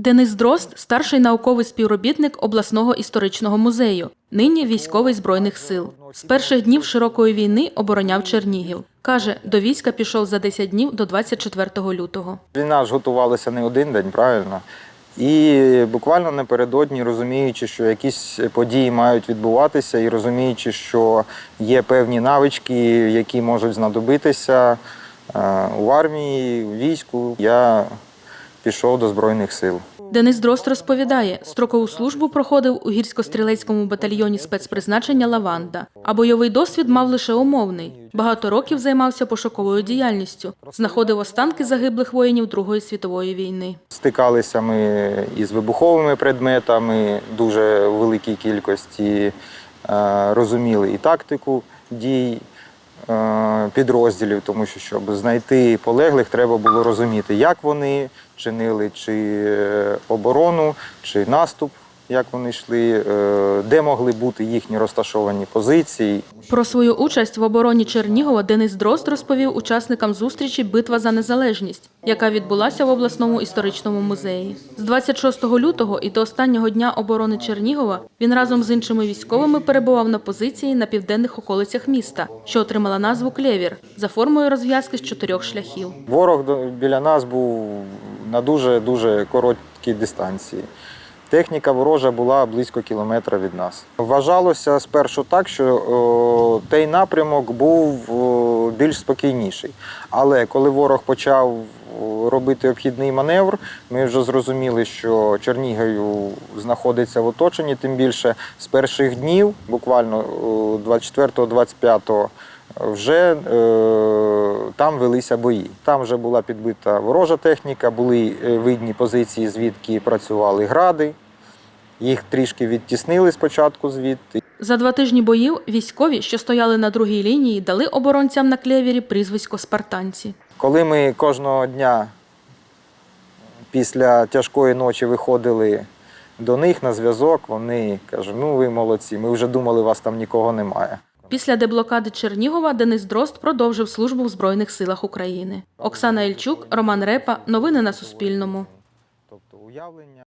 Денис Дрозд – старший науковий співробітник обласного історичного музею, нині військовий збройних сил. З перших днів широкої війни обороняв Чернігів. Каже, до війська пішов за 10 днів до 24 лютого. Війна ж готувалася не один день, правильно? І буквально напередодні, розуміючи, що якісь події мають відбуватися, і розуміючи, що є певні навички, які можуть знадобитися е, у армії, у війську, я пішов до Збройних сил. Денис Дрозд розповідає, строкову службу проходив у гірсько-стрілецькому батальйоні спецпризначення Лаванда, а бойовий досвід мав лише умовний. Багато років займався пошуковою діяльністю, знаходив останки загиблих воїнів Другої світової війни. Стикалися ми із вибуховими предметами, дуже в великій кількості е, розуміли і тактику дій е, підрозділів, тому що щоб знайти полеглих, треба було розуміти, як вони чинили, чи е, оборону, чи наступ, як вони йшли, е, де могли бути їхні розташовані позиції. Про свою участь в обороні Чернігова Денис Дрозд розповів учасникам зустрічі Битва за незалежність, яка відбулася в обласному історичному музеї. З 26 лютого і до останнього дня оборони Чернігова він разом з іншими військовими перебував на позиції на південних околицях міста, що отримала назву Клєвір за формою розв'язки з чотирьох шляхів. Ворог біля нас був на дуже дуже короткій дистанції. Техніка ворожа була близько кілометра від нас. Вважалося спершу так, що о, той напрямок був о, більш спокійніший. Але коли ворог почав робити обхідний маневр, ми вже зрозуміли, що Чернігів знаходиться в оточенні, тим більше з перших днів, буквально 24-25 вже е, там велися бої. Там вже була підбита ворожа техніка, були е, видні позиції, звідки працювали гради. Їх трішки відтіснили спочатку звідти. За два тижні боїв військові, що стояли на другій лінії, дали оборонцям на Клєвірі прізвисько Спартанці. Коли ми кожного дня після тяжкої ночі виходили до них на зв'язок, вони кажуть, ну ви молодці, ми вже думали, вас там нікого немає. Після деблокади Чернігова Денис Дрозд продовжив службу в Збройних силах України. Оксана Ільчук, Роман Репа. Новини на Суспільному. Тобто уявлення.